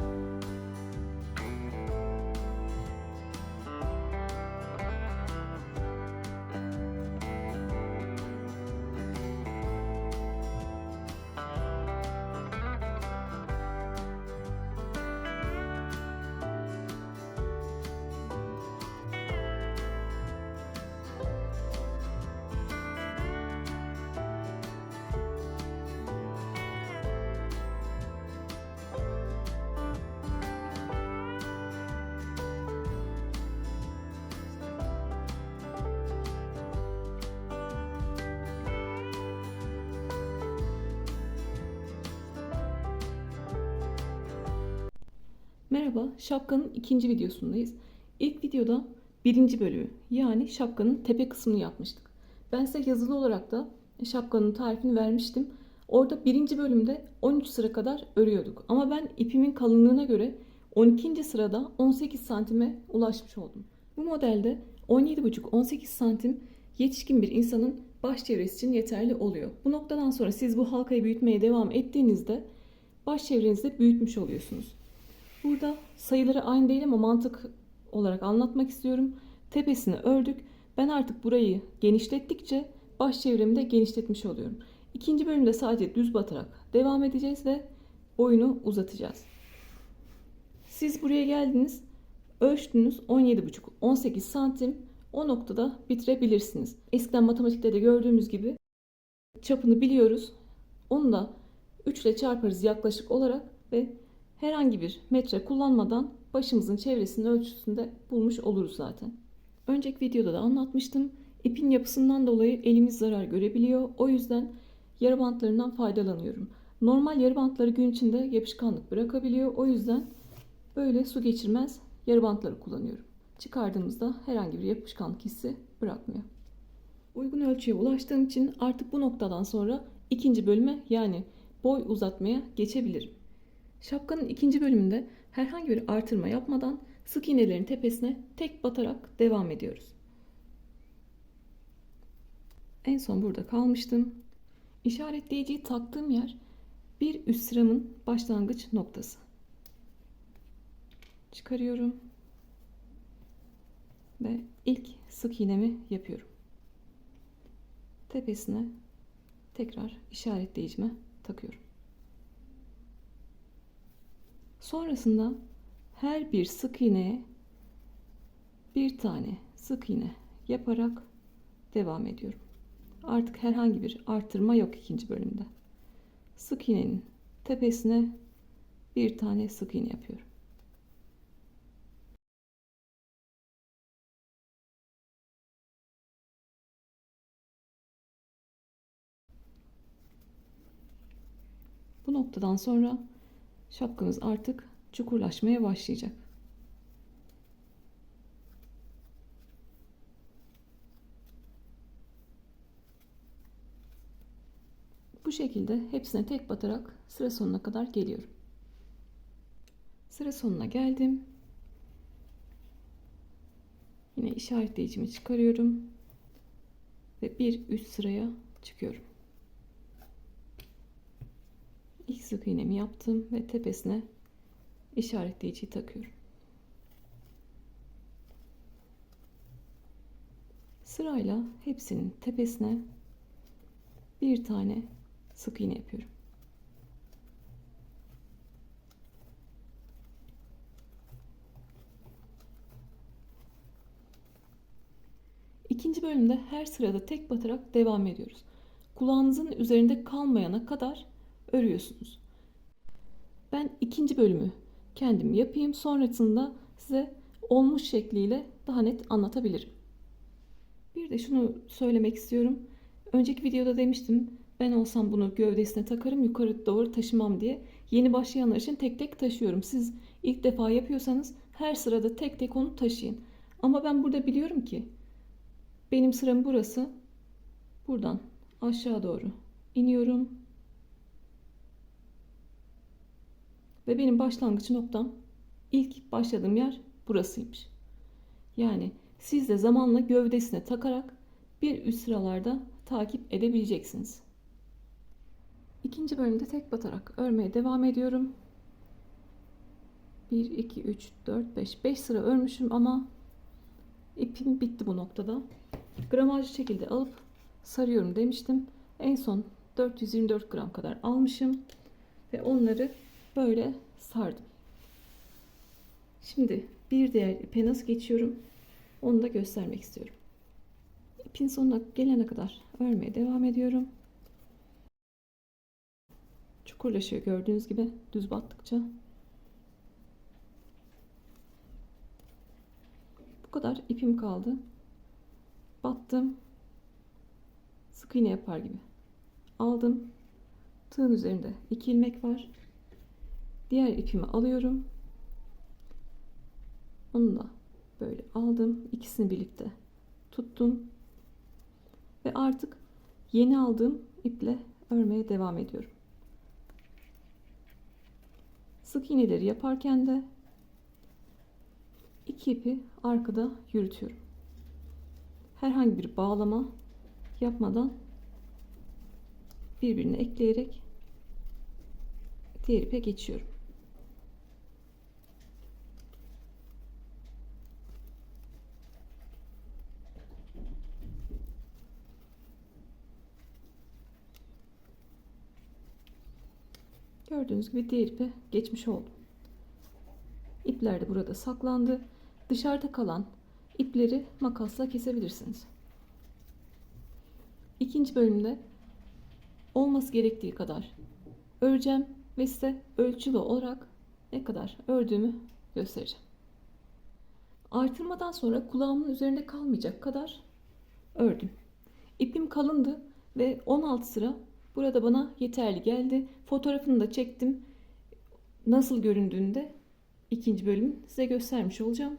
Bye. Merhaba, şapkanın ikinci videosundayız. İlk videoda birinci bölümü yani şapkanın tepe kısmını yapmıştık. Ben size yazılı olarak da şapkanın tarifini vermiştim. Orada birinci bölümde 13 sıra kadar örüyorduk. Ama ben ipimin kalınlığına göre 12. sırada 18 santime ulaşmış oldum. Bu modelde 17,5-18 santim yetişkin bir insanın baş çevresi için yeterli oluyor. Bu noktadan sonra siz bu halkayı büyütmeye devam ettiğinizde baş çevrenizde büyütmüş oluyorsunuz. Burada sayıları aynı değil ama mantık olarak anlatmak istiyorum. Tepesini ördük. Ben artık burayı genişlettikçe baş çevremi de genişletmiş oluyorum. İkinci bölümde sadece düz batarak devam edeceğiz ve boyunu uzatacağız. Siz buraya geldiniz. Ölçtünüz 17,5-18 santim. O noktada bitirebilirsiniz. Eskiden matematikte de gördüğümüz gibi çapını biliyoruz. Onu da 3 ile çarparız yaklaşık olarak ve herhangi bir metre kullanmadan başımızın çevresinin ölçüsünde bulmuş oluruz zaten. Önceki videoda da anlatmıştım. İpin yapısından dolayı elimiz zarar görebiliyor. O yüzden yarı bantlarından faydalanıyorum. Normal yarı bantları gün içinde yapışkanlık bırakabiliyor. O yüzden böyle su geçirmez yarı bantları kullanıyorum. Çıkardığımızda herhangi bir yapışkanlık hissi bırakmıyor. Uygun ölçüye ulaştığım için artık bu noktadan sonra ikinci bölüme yani boy uzatmaya geçebilirim. Şapkanın ikinci bölümünde herhangi bir artırma yapmadan sık iğnelerin tepesine tek batarak devam ediyoruz. En son burada kalmıştım. İşaretleyiciyi taktığım yer bir üst sıramın başlangıç noktası. Çıkarıyorum ve ilk sık iğnemi yapıyorum. Tepesine tekrar işaretleyicime takıyorum. Sonrasında her bir sık iğneye bir tane sık iğne yaparak devam ediyorum. Artık herhangi bir artırma yok ikinci bölümde. Sık iğnenin tepesine bir tane sık iğne yapıyorum. Bu noktadan sonra şapkamız artık çukurlaşmaya başlayacak. Bu şekilde hepsine tek batarak sıra sonuna kadar geliyorum. Sıra sonuna geldim. Yine işaretleyicimi çıkarıyorum ve bir üst sıraya çıkıyorum. İlk sık iğnemi yaptım ve tepesine işaretleyiciyi takıyorum. Sırayla hepsinin tepesine bir tane sık iğne yapıyorum. İkinci bölümde her sırada tek batarak devam ediyoruz. Kulağınızın üzerinde kalmayana kadar örüyorsunuz. Ben ikinci bölümü kendim yapayım. Sonrasında size olmuş şekliyle daha net anlatabilirim. Bir de şunu söylemek istiyorum. Önceki videoda demiştim ben olsam bunu gövdesine takarım yukarı doğru taşımam diye. Yeni başlayanlar için tek tek taşıyorum. Siz ilk defa yapıyorsanız her sırada tek tek onu taşıyın. Ama ben burada biliyorum ki benim sıram burası. Buradan aşağı doğru iniyorum. Ve benim başlangıç noktam ilk başladığım yer burasıymış. Yani siz de zamanla gövdesine takarak bir üst sıralarda takip edebileceksiniz. İkinci bölümde tek batarak örmeye devam ediyorum. 1, 2, 3, 4, 5. 5 sıra örmüşüm ama ipim bitti bu noktada. Gramajlı şekilde alıp sarıyorum demiştim. En son 424 gram kadar almışım. Ve onları böyle sardım. Şimdi bir diğer ipe nasıl geçiyorum onu da göstermek istiyorum. İpin sonuna gelene kadar örmeye devam ediyorum. Çukurlaşıyor gördüğünüz gibi düz battıkça. Bu kadar ipim kaldı. Battım. Sık iğne yapar gibi. Aldım. Tığın üzerinde iki ilmek var. Diğer ipimi alıyorum. Onu da böyle aldım. İkisini birlikte tuttum. Ve artık yeni aldığım iple örmeye devam ediyorum. Sık iğneleri yaparken de iki ipi arkada yürütüyorum. Herhangi bir bağlama yapmadan birbirine ekleyerek diğer ipe geçiyorum. Gördüğünüz gibi diğer ipe geçmiş oldum. İpler de burada saklandı. Dışarıda kalan ipleri makasla kesebilirsiniz. İkinci bölümde olması gerektiği kadar öreceğim ve size ölçülü olarak ne kadar ördüğümü göstereceğim. Artırmadan sonra kulağımın üzerinde kalmayacak kadar ördüm. İpim kalındı ve 16 sıra burada bana yeterli geldi. Fotoğrafını da çektim. Nasıl göründüğünü de ikinci bölüm size göstermiş olacağım.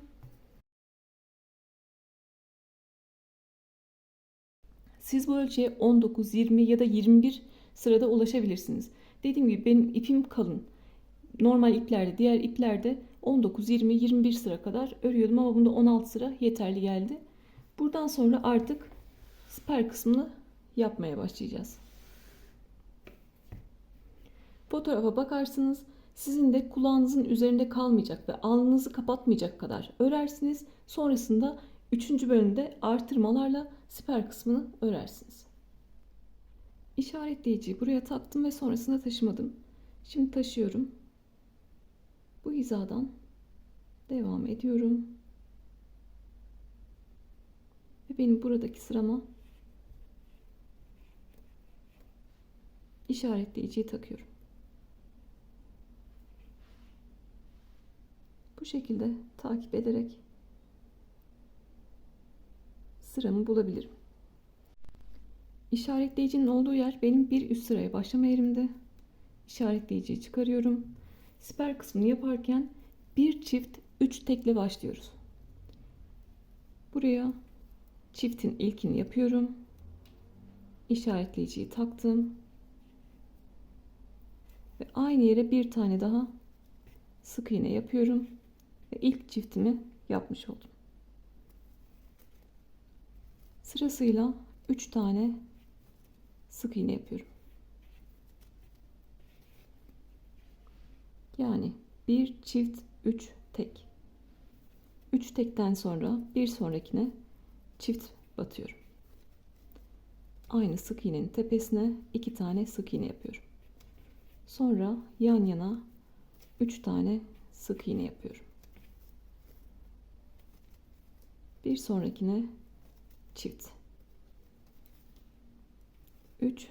Siz bu ölçüye 19, 20 ya da 21 sırada ulaşabilirsiniz. Dediğim gibi benim ipim kalın. Normal iplerde, diğer iplerde 19, 20, 21 sıra kadar örüyordum ama bunda 16 sıra yeterli geldi. Buradan sonra artık siper kısmını yapmaya başlayacağız. Fotoğrafa bakarsınız. Sizin de kulağınızın üzerinde kalmayacak ve alnınızı kapatmayacak kadar örersiniz. Sonrasında 3. bölümde artırmalarla siper kısmını örersiniz. İşaretleyiciyi buraya taktım ve sonrasında taşımadım. Şimdi taşıyorum. Bu hizadan devam ediyorum. Ve benim buradaki sırama işaretleyiciyi takıyorum. Bu şekilde takip ederek sıramı bulabilirim. İşaretleyicinin olduğu yer benim bir üst sıraya başlama yerimde. İşaretleyiciyi çıkarıyorum. Siper kısmını yaparken bir çift 3 tekle başlıyoruz. Buraya çiftin ilkini yapıyorum. İşaretleyiciyi taktım. Ve aynı yere bir tane daha sık iğne yapıyorum ve ilk çiftimi yapmış oldum. Sırasıyla 3 tane sık iğne yapıyorum. Yani bir çift 3 tek. 3 tekten sonra bir sonrakine çift batıyorum. Aynı sık iğnenin tepesine 2 tane sık iğne yapıyorum. Sonra yan yana 3 tane sık iğne yapıyorum. Bir sonrakine çift. 3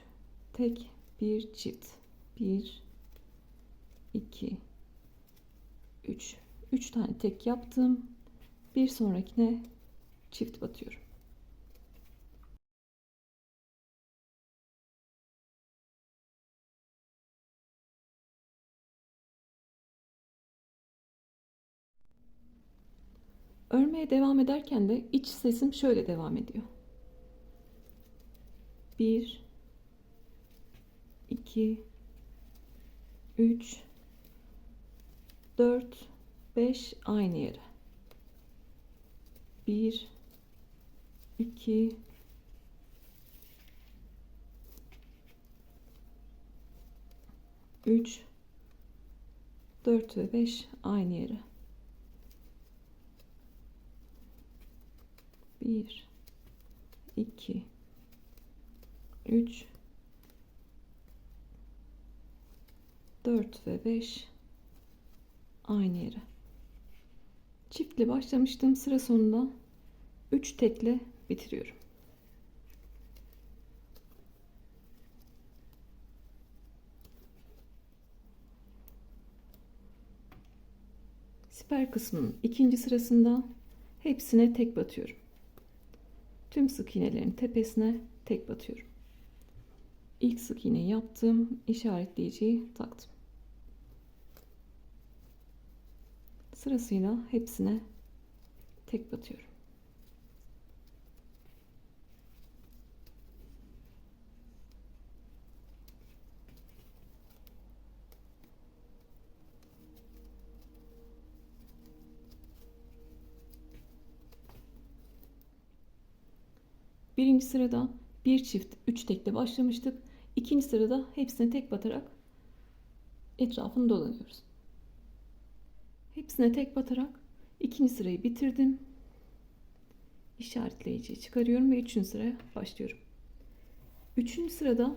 tek bir çift. 1 2 3 3 tane tek yaptım. Bir sonrakine çift batıyorum. Örmeye devam ederken de iç sesim şöyle devam ediyor. 1 2 3 4 5 aynı yere. 1 2 3 4 ve 5 aynı yere. 1 2 3 4 ve 5 aynı yere. Çiftle başlamıştım. Sıra sonunda 3 tekle bitiriyorum. Siper kısmının ikinci sırasında hepsine tek batıyorum. Tüm sık iğnelerin tepesine tek batıyorum. İlk sık iğneyi yaptım. işaretleyiciyi taktım. Sırasıyla hepsine tek batıyorum. Birinci sırada bir çift üç tekle başlamıştık. İkinci sırada hepsine tek batarak etrafını dolanıyoruz. Hepsine tek batarak ikinci sırayı bitirdim. İşaretleyiciyi çıkarıyorum ve üçüncü sıraya başlıyorum. Üçüncü sırada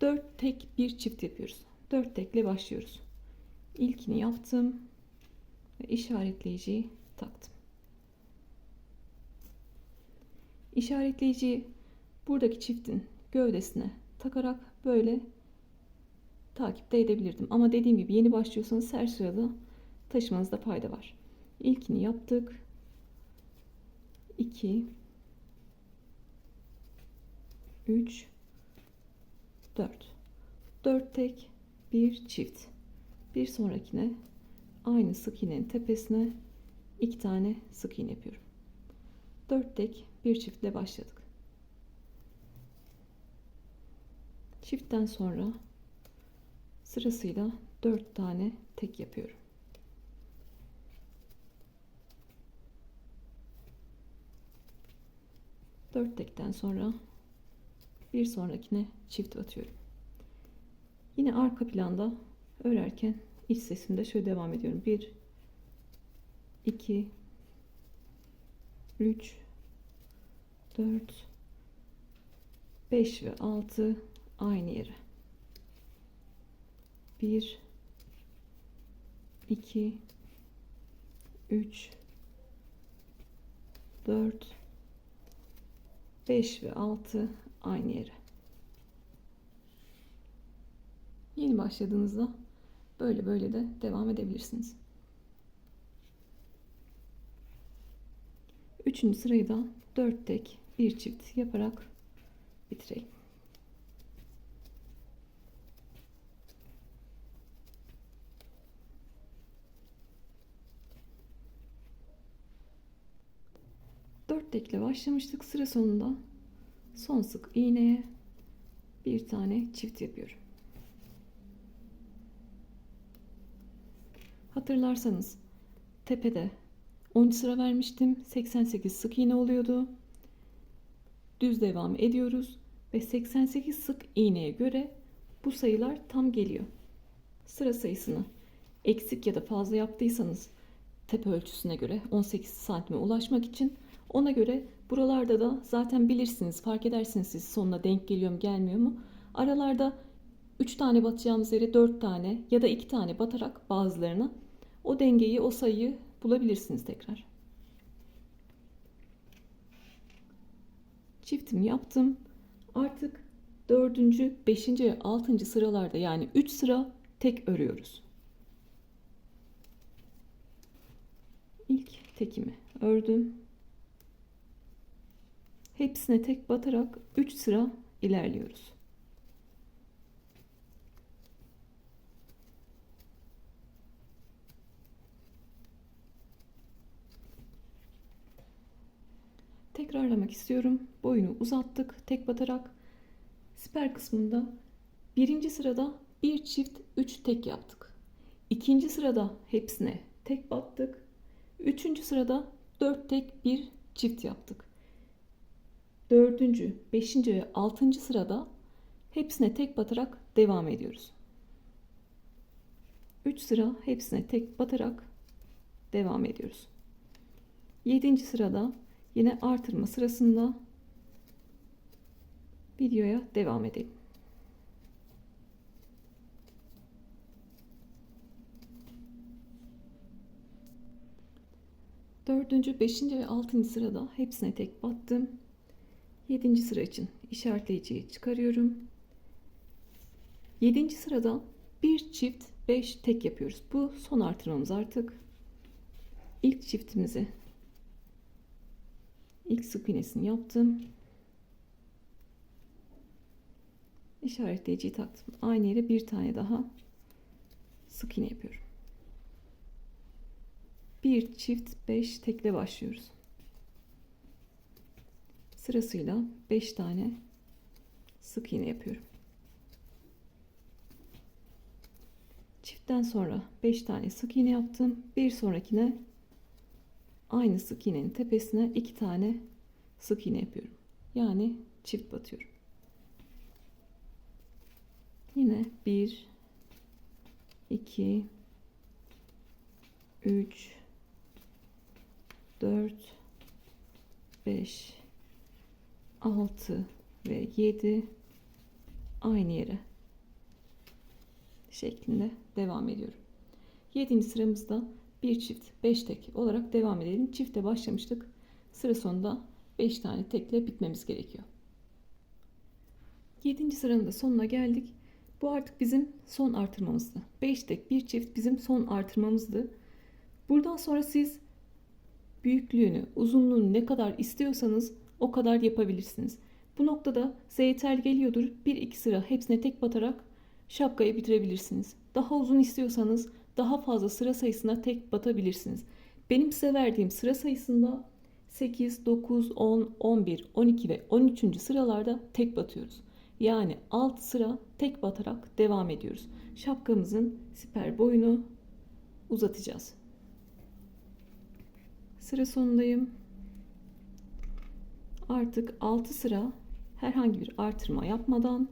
dört tek bir çift yapıyoruz. Dört tekle başlıyoruz. İlkini yaptım ve işaretleyiciyi taktım. İşaretleyiciyi buradaki çiftin gövdesine takarak böyle takipte edebilirdim. Ama dediğim gibi yeni başlıyorsanız her sırada taşımanızda fayda var. İlkini yaptık. 2 3 4 4 tek bir çift. Bir sonrakine aynı sık iğnenin tepesine iki tane sık iğne yapıyorum. 4 tek bir çiftle başladık. Çiftten sonra sırasıyla 4 tane tek yapıyorum. Dört tekten sonra bir sonrakine çift atıyorum. Yine arka planda örerken iç sesimde şöyle devam ediyorum. 1 2 3 4 5 ve 6 aynı yere. 1 2 3 4 5 ve 6 aynı yere. Yeni başladığınızda böyle böyle de devam edebilirsiniz. Üçüncü sırayı da 4 tek bir çift yaparak bitirelim. Dört tekle başlamıştık. Sıra sonunda son sık iğneye bir tane çift yapıyorum. Hatırlarsanız tepede 10 sıra vermiştim. 88 sık iğne oluyordu. Düz devam ediyoruz ve 88 sık iğneye göre bu sayılar tam geliyor. Sıra sayısını eksik ya da fazla yaptıysanız tepe ölçüsüne göre 18 santime ulaşmak için ona göre buralarda da zaten bilirsiniz fark edersiniz siz sonuna denk geliyor mu gelmiyor mu. Aralarda 3 tane batacağımız yere 4 tane ya da 2 tane batarak bazılarına o dengeyi o sayıyı bulabilirsiniz tekrar. Çiftimi yaptım. Artık dördüncü, beşinci ve altıncı sıralarda yani 3 sıra tek örüyoruz. İlk tekimi ördüm. Hepsine tek batarak 3 sıra ilerliyoruz. Tekrarlamak istiyorum. Boyunu uzattık tek batarak. Siper kısmında birinci sırada bir çift 3 tek yaptık. İkinci sırada hepsine tek battık. Üçüncü sırada 4 tek bir çift yaptık. Dördüncü, beşinci ve altıncı sırada hepsine tek batarak devam ediyoruz. 3 sıra hepsine tek batarak devam ediyoruz. 7. sırada yine artırma sırasında videoya devam edelim. Dördüncü, beşinci ve altıncı sırada hepsine tek battım. Yedinci sıra için işaretleyiciyi çıkarıyorum. Yedinci sırada bir çift beş tek yapıyoruz. Bu son artırmamız artık. İlk çiftimizi ilk sık iğnesini yaptım. İşaretleyiciyi taktım. Aynı yere bir tane daha sık iğne yapıyorum. Bir çift 5 tekle başlıyoruz. Sırasıyla 5 tane sık iğne yapıyorum. Çiftten sonra 5 tane sık iğne yaptım. Bir sonrakine aynı sık iğnenin tepesine 2 tane sık iğne yapıyorum. Yani çift batıyorum. Yine 1 2 3 4 5 6 ve 7 aynı yere şeklinde devam ediyorum. 7. sıramızda bir çift 5 tek olarak devam edelim. Çifte başlamıştık. Sıra sonunda 5 tane tekle bitmemiz gerekiyor. 7. sıranın da sonuna geldik. Bu artık bizim son artırmamızdı. 5 tek bir çift bizim son artırmamızdı. Buradan sonra siz büyüklüğünü, uzunluğunu ne kadar istiyorsanız o kadar yapabilirsiniz. Bu noktada size yeterli geliyordur. 1-2 sıra hepsine tek batarak şapkayı bitirebilirsiniz. Daha uzun istiyorsanız daha fazla sıra sayısına tek batabilirsiniz. Benim size verdiğim sıra sayısında 8, 9, 10, 11, 12 ve 13. sıralarda tek batıyoruz. Yani 6 sıra tek batarak devam ediyoruz. Şapkamızın siper boyunu uzatacağız. Sıra sonundayım. Artık 6 sıra herhangi bir artırma yapmadan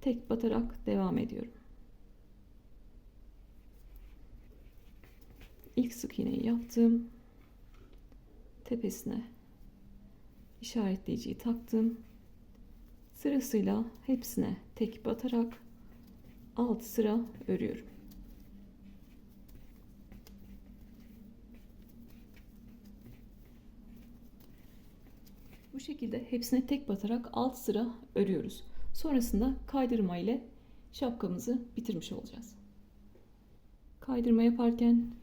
tek batarak devam ediyorum. İlk sık iğneyi yaptım. Tepesine işaretleyiciyi taktım. Sırasıyla hepsine tek batarak 6 sıra örüyorum. Bu şekilde hepsine tek batarak 6 sıra örüyoruz. Sonrasında kaydırma ile şapkamızı bitirmiş olacağız. Kaydırma yaparken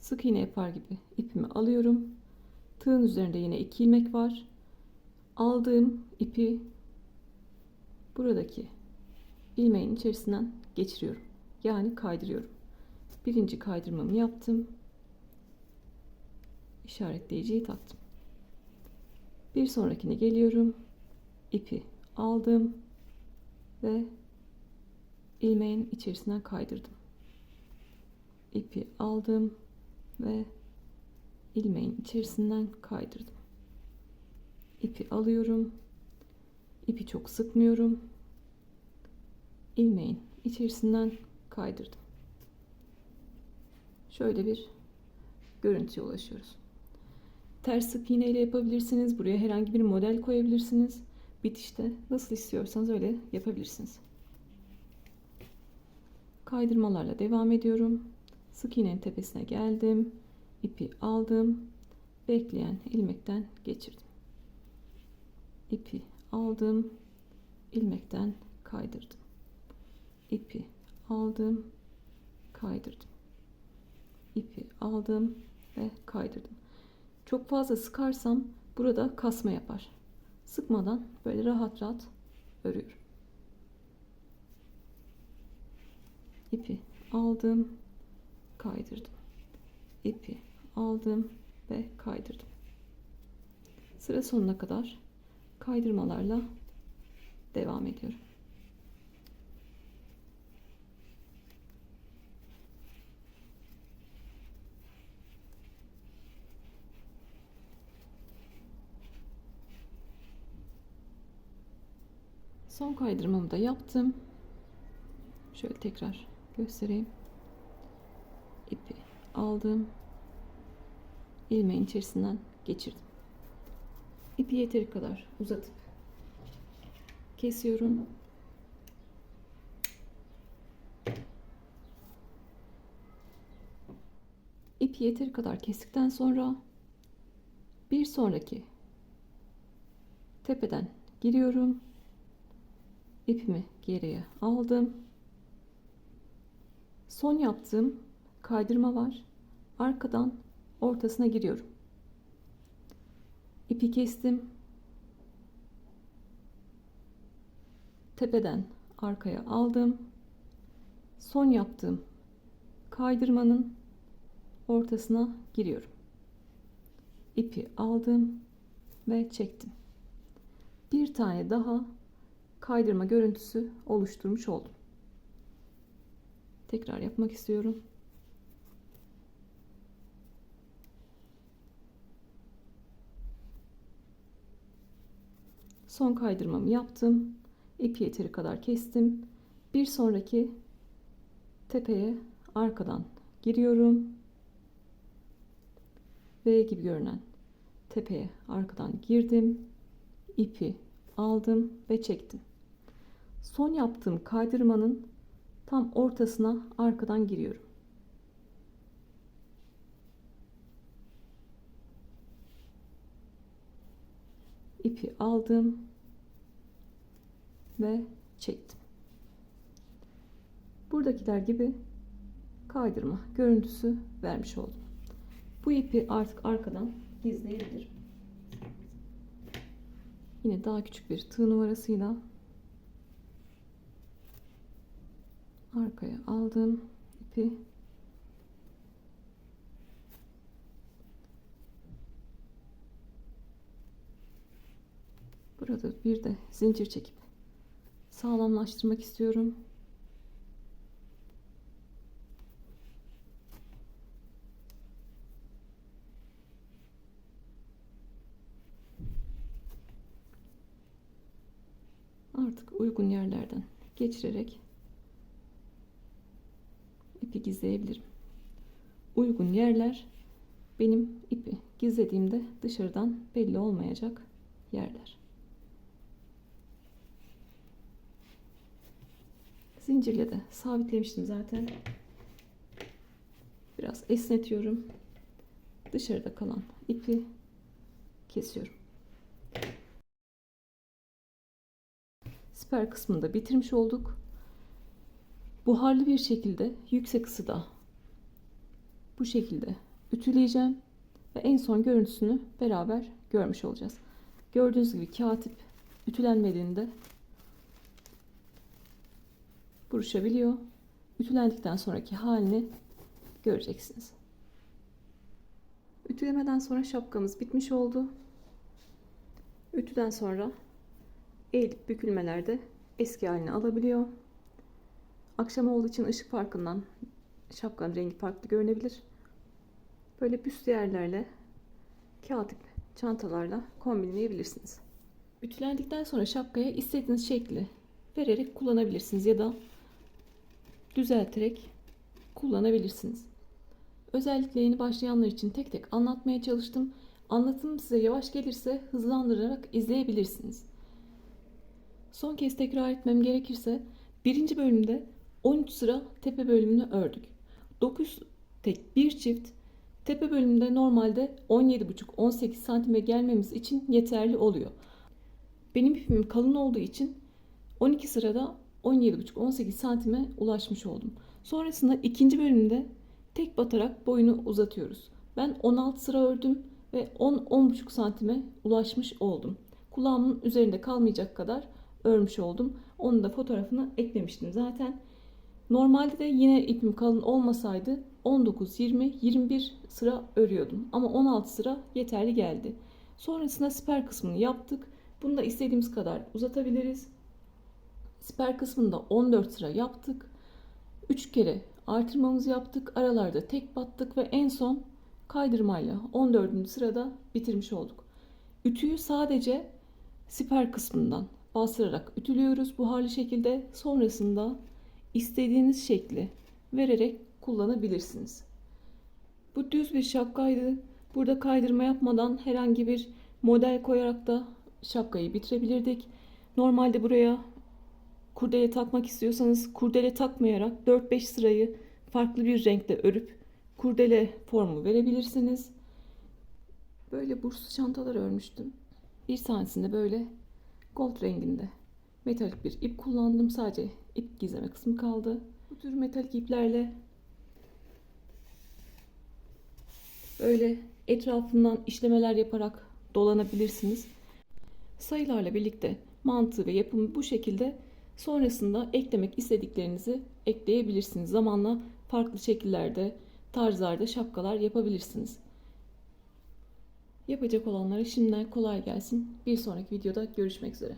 sık iğne yapar gibi ipimi alıyorum. Tığın üzerinde yine iki ilmek var. Aldığım ipi buradaki ilmeğin içerisinden geçiriyorum. Yani kaydırıyorum. Birinci kaydırmamı yaptım. İşaretleyiciyi taktım. Bir sonrakine geliyorum. İpi aldım ve ilmeğin içerisinden kaydırdım. İpi aldım ve ilmeğin içerisinden kaydırdım. İpi alıyorum. İpi çok sıkmıyorum. ilmeğin içerisinden kaydırdım. Şöyle bir görüntüye ulaşıyoruz. Ters sık iğne ile yapabilirsiniz. Buraya herhangi bir model koyabilirsiniz. Bitişte nasıl istiyorsanız öyle yapabilirsiniz. Kaydırmalarla devam ediyorum. Sık iğnenin tepesine geldim. İpi aldım. Bekleyen ilmekten geçirdim. İpi aldım. ilmekten kaydırdım. İpi aldım. Kaydırdım. İpi aldım ve kaydırdım. Çok fazla sıkarsam burada kasma yapar. Sıkmadan böyle rahat rahat örüyorum. İpi aldım, kaydırdım. İpi aldım ve kaydırdım. Sıra sonuna kadar kaydırmalarla devam ediyorum. Son kaydırmamı da yaptım. Şöyle tekrar göstereyim. İpi aldım. ilmeğin içerisinden geçirdim. İpi yeteri kadar uzatıp kesiyorum. İpi yeteri kadar kestikten sonra bir sonraki tepeden giriyorum. İpimi geriye aldım. Son yaptığım kaydırma var. Arkadan ortasına giriyorum. İpi kestim. Tepeden arkaya aldım. Son yaptığım kaydırmanın ortasına giriyorum. İpi aldım ve çektim. Bir tane daha kaydırma görüntüsü oluşturmuş oldum. Tekrar yapmak istiyorum. Son kaydırmamı yaptım. İpi yeteri kadar kestim. Bir sonraki tepeye arkadan giriyorum. V gibi görünen tepeye arkadan girdim. ipi aldım ve çektim. Son yaptığım kaydırmanın tam ortasına arkadan giriyorum. İpi aldım ve çektim. Buradakiler gibi kaydırma görüntüsü vermiş oldum. Bu ipi artık arkadan gizleyebilirim. Yine daha küçük bir tığ numarasıyla arkaya aldım ipi burada bir de zincir çekip sağlamlaştırmak istiyorum. Artık uygun yerlerden geçirerek ipi gizleyebilirim. Uygun yerler benim ipi gizlediğimde dışarıdan belli olmayacak yerler. Zincirle de sabitlemiştim zaten. Biraz esnetiyorum. Dışarıda kalan ipi kesiyorum. Siper kısmını da bitirmiş olduk. Buharlı bir şekilde yüksek ısıda bu şekilde ütüleyeceğim ve en son görüntüsünü beraber görmüş olacağız. Gördüğünüz gibi katip ütülenmediğinde buruşabiliyor. Ütülendikten sonraki halini göreceksiniz. Ütülemeden sonra şapkamız bitmiş oldu. Ütüden sonra eğilip bükülmelerde eski halini alabiliyor. Akşam olduğu için ışık farkından şapkanın rengi farklı görünebilir. Böyle büstiyerlerle kağıt ip çantalarla kombinleyebilirsiniz. Ütülendikten sonra şapkaya istediğiniz şekli vererek kullanabilirsiniz ya da düzelterek kullanabilirsiniz. Özellikle yeni başlayanlar için tek tek anlatmaya çalıştım. Anlatım size yavaş gelirse hızlandırarak izleyebilirsiniz. Son kez tekrar etmem gerekirse birinci bölümde 13 sıra tepe bölümünü ördük. 9 tek bir çift tepe bölümünde normalde 17,5-18 santime gelmemiz için yeterli oluyor. Benim ipim kalın olduğu için 12 sırada 17,5-18 santime ulaşmış oldum. Sonrasında ikinci bölümde tek batarak boyunu uzatıyoruz. Ben 16 sıra ördüm ve 10-10,5 santime ulaşmış oldum. Kulağımın üzerinde kalmayacak kadar örmüş oldum. Onun da fotoğrafını eklemiştim zaten. Normalde de yine ipim kalın olmasaydı 19, 20, 21 sıra örüyordum. Ama 16 sıra yeterli geldi. Sonrasında siper kısmını yaptık. Bunu da istediğimiz kadar uzatabiliriz. Siper kısmında 14 sıra yaptık. 3 kere artırmamızı yaptık. Aralarda tek battık ve en son kaydırmayla 14. sırada bitirmiş olduk. Ütüyü sadece siper kısmından bastırarak ütülüyoruz buharlı şekilde. Sonrasında istediğiniz şekli vererek kullanabilirsiniz. Bu düz bir şapkaydı. Burada kaydırma yapmadan herhangi bir model koyarak da şapkayı bitirebilirdik. Normalde buraya kurdele takmak istiyorsanız kurdele takmayarak 4-5 sırayı farklı bir renkte örüp kurdele formu verebilirsiniz. Böyle burslu çantalar örmüştüm. Bir tanesinde böyle gold renginde metalik bir ip kullandım. Sadece ip gizleme kısmı kaldı. Bu tür metalik iplerle böyle etrafından işlemeler yaparak dolanabilirsiniz. Sayılarla birlikte mantığı ve yapımı bu şekilde sonrasında eklemek istediklerinizi ekleyebilirsiniz. Zamanla farklı şekillerde, tarzlarda şapkalar yapabilirsiniz. Yapacak olanlara şimdiden kolay gelsin. Bir sonraki videoda görüşmek üzere.